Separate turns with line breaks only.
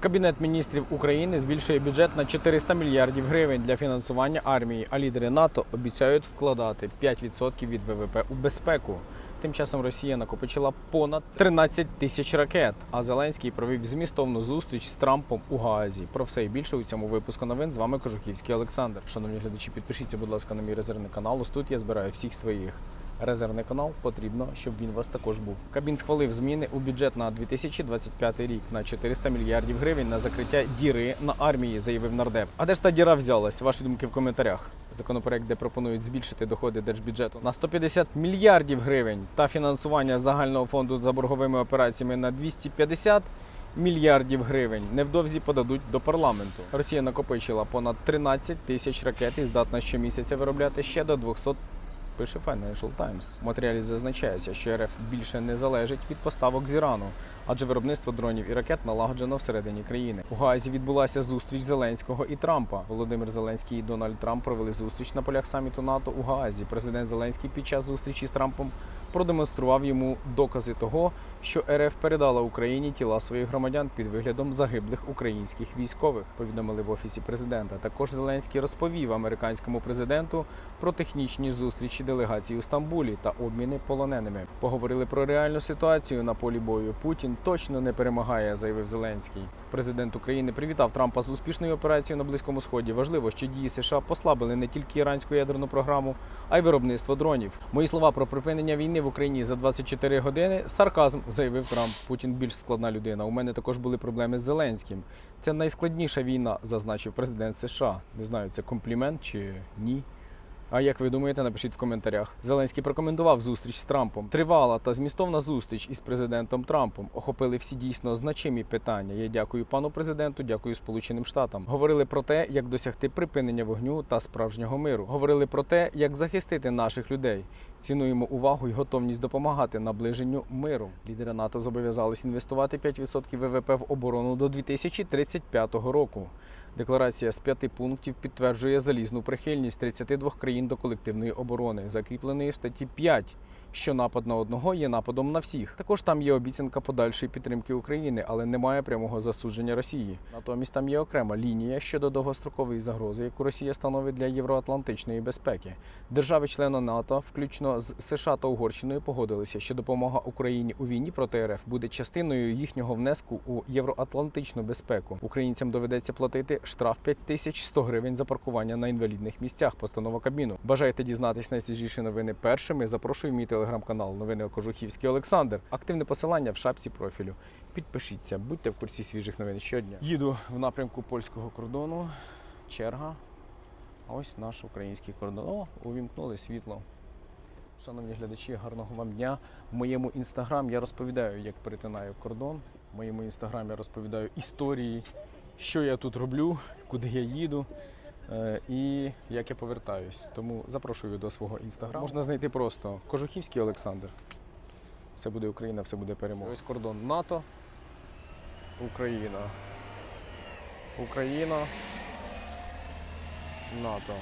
Кабінет міністрів України збільшує бюджет на 400 мільярдів гривень для фінансування армії, а лідери НАТО обіцяють вкладати 5% від ВВП у безпеку. Тим часом Росія накопичила понад 13 тисяч ракет. А Зеленський провів змістовну зустріч з Трампом у Гаазі. Про все і більше у цьому випуску новин з вами Кожухівський Олександр. Шановні глядачі, підпишіться, будь ласка, на мій резервний канал. Ось тут я збираю всіх своїх резервний канал потрібно, щоб він у вас також був. Кабін схвалив зміни у бюджет на 2025 рік на 400 мільярдів гривень на закриття діри на армії, заявив нардеп. А де ж та діра взялась? Ваші думки в коментарях. Законопроект, де пропонують збільшити доходи держбюджету на 150 мільярдів гривень та фінансування загального фонду за борговими операціями на 250 мільярдів гривень невдовзі подадуть до парламенту. Росія накопичила понад 13 тисяч ракет і здатна щомісяця виробляти ще до 200 Пише Financial Times. Матеріалі зазначається, що РФ більше не залежить від поставок з Ірану, адже виробництво дронів і ракет налагоджено всередині країни. У Гаазі відбулася зустріч Зеленського і Трампа. Володимир Зеленський і Дональд Трамп провели зустріч на полях саміту НАТО у Гаазі. Президент Зеленський під час зустрічі з Трампом продемонстрував йому докази того, що РФ передала Україні тіла своїх громадян під виглядом загиблих українських військових. Повідомили в офісі президента. Також Зеленський розповів американському президенту про технічні зустрічі делегації у Стамбулі та обміни полоненими. Поговорили про реальну ситуацію на полі бою. Путін точно не перемагає, заявив Зеленський. Президент України привітав Трампа з успішною операцією на Близькому Сході. Важливо, що дії США послабили не тільки іранську ядерну програму, а й виробництво дронів. Мої слова про припинення війни в Україні за 24 години сарказм, заявив Трамп. Путін більш складна людина. У мене також були проблеми з Зеленським. Це найскладніша війна, зазначив президент США. Не знаю, це комплімент чи ні. А як ви думаєте, напишіть в коментарях. Зеленський прокоментував зустріч з Трампом. Тривала та змістовна зустріч із президентом Трампом. Охопили всі дійсно значимі питання. Я дякую пану президенту, дякую Сполученим Штатам. Говорили про те, як досягти припинення вогню та справжнього миру. Говорили про те, як захистити наших людей. Цінуємо увагу і готовність допомагати наближенню миру. Лідери НАТО зобов'язались інвестувати 5% ВВП в оборону до 2035 року. Декларація з п'яти пунктів підтверджує залізну прихильність 32 країн до колективної оборони, закріпленої в статті 5, що напад на одного є нападом на всіх. Також там є обіцянка подальшої підтримки України, але немає прямого засудження Росії. Натомість там є окрема лінія щодо довгострокової загрози, яку Росія становить для євроатлантичної безпеки. Держави-члени НАТО, включно з США та Угорщиною, погодилися, що допомога Україні у війні проти РФ буде частиною їхнього внеску у євроатлантичну безпеку. Українцям доведеться платити штраф 5100 гривень за паркування на інвалідних місцях. Постанова Кабміну. Бажаєте дізнатись найсвіжіші новини першими? Запрошую мій телеграм-канал Новини Окожухівський Олександр. Активне посилання в шапці профілю. Підпишіться, будьте в курсі свіжих новин щодня. Їду в напрямку польського кордону. Черга. А ось наш український кордон. О, увімкнули світло. Шановні глядачі, гарного вам дня. В моєму інстаграм я розповідаю, як перетинаю кордон. В моєму інстаграмі розповідаю історії, що я тут роблю, куди я їду і як я повертаюсь. Тому запрошую до свого інстаграму. Можна знайти просто Кожухівський Олександр. Все буде Україна, все буде перемога. Ось кордон НАТО. Україна. Україна. НАТО.